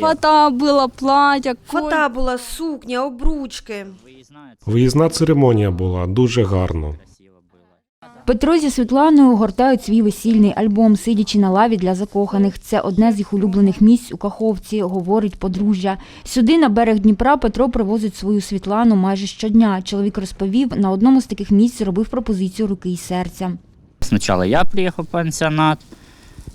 Фото было, платье, Фата була, сукня, обручки. Виїзна церемонія була дуже гарно. Петро зі Світланою гортають свій весільний альбом, сидячи на лаві для закоханих. Це одне з їх улюблених місць у Каховці, говорить подружжя. Сюди, на берег Дніпра, Петро привозить свою Світлану майже щодня. Чоловік розповів, на одному з таких місць робив пропозицію руки і серця. Сначала я приехал в пансионат,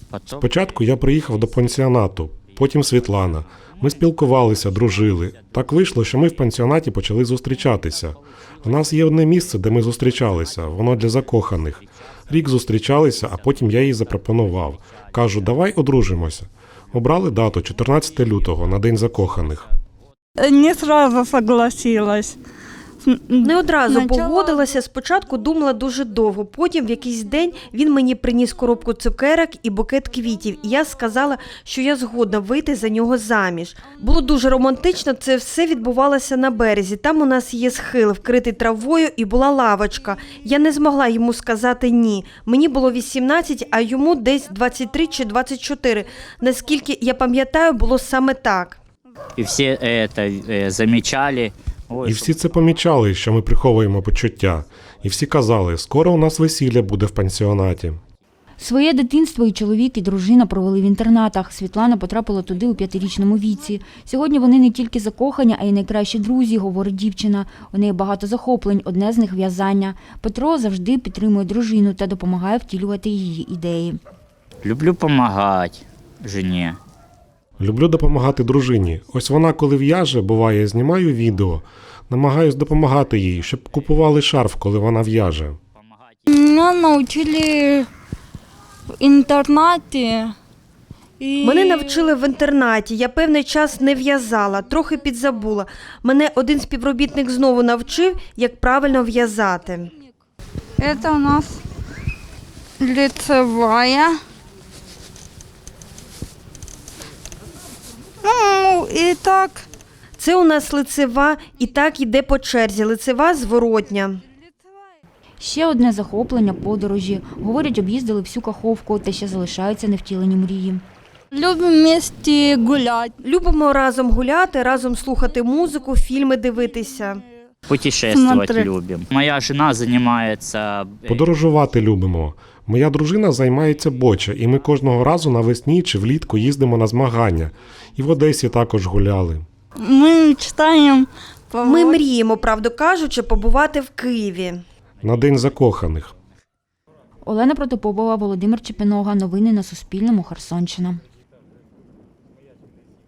потом... Спочатку я приїхав до пансіонату, потім Світлана. Ми спілкувалися, дружили. Так вийшло, що ми в пансіонаті почали зустрічатися. У нас є одне місце, де ми зустрічалися, воно для закоханих. Рік зустрічалися, а потім я їй запропонував. Кажу, давай одружимося. Обрали дату 14 лютого на День закоханих. Не сразу согласилась. Не одразу погодилася. Спочатку думала дуже довго. Потім в якийсь день він мені приніс коробку цукерок і букет квітів. І я сказала, що я згодна вийти за нього заміж. Було дуже романтично. Це все відбувалося на березі. Там у нас є схил, вкритий травою, і була лавочка. Я не змогла йому сказати ні. Мені було 18, а йому десь 23 чи 24. Наскільки я пам'ятаю, було саме так. И все это э, замечали. Ой, І всі це помічали, що ми приховуємо почуття. І всі казали, скоро у нас весілля буде в пансіонаті. Своє дитинство і чоловік, і дружина провели в інтернатах. Світлана потрапила туди у п'ятирічному віці. Сьогодні вони не тільки закохані, а й найкращі друзі, говорить дівчина. У неї багато захоплень, одне з них в'язання. Петро завжди підтримує дружину та допомагає втілювати її ідеї. Люблю помогать жене. Люблю допомагати дружині. Ось вона, коли в'яже, буває, знімаю відео, намагаюсь допомагати їй, щоб купували шарф, коли вона в'яже. Меня научили в интернате. И... Мене навчили в інтернаті. Я певний час не в'язала, трохи підзабула. Мене один співробітник знову навчив, як правильно в'язати. Это у нас лицевая. И так. Це у нас лицева, і так іде по черзі. Лицева зворотня. Ще одне захоплення подорожі. Говорять, об'їздили всю каховку та ще залишаються невтілені мрії. Любимо місті гуляти. Любимо разом гуляти, разом слухати музику, фільми дивитися. Путешествовать Смотри. любим. Моя жена занимается... э, Подорожувати любимо. Моя дружина займається боча, і ми кожного разу навесні чи влітку їздимо на змагання. І в Одесі також гуляли. Мы мечтаем Ми мріємо, правду кажучи, побувати в Києві. На День закоханих. Олена Протопопова, Володимир Чепинога. Новини на Суспільному. Херсонщина.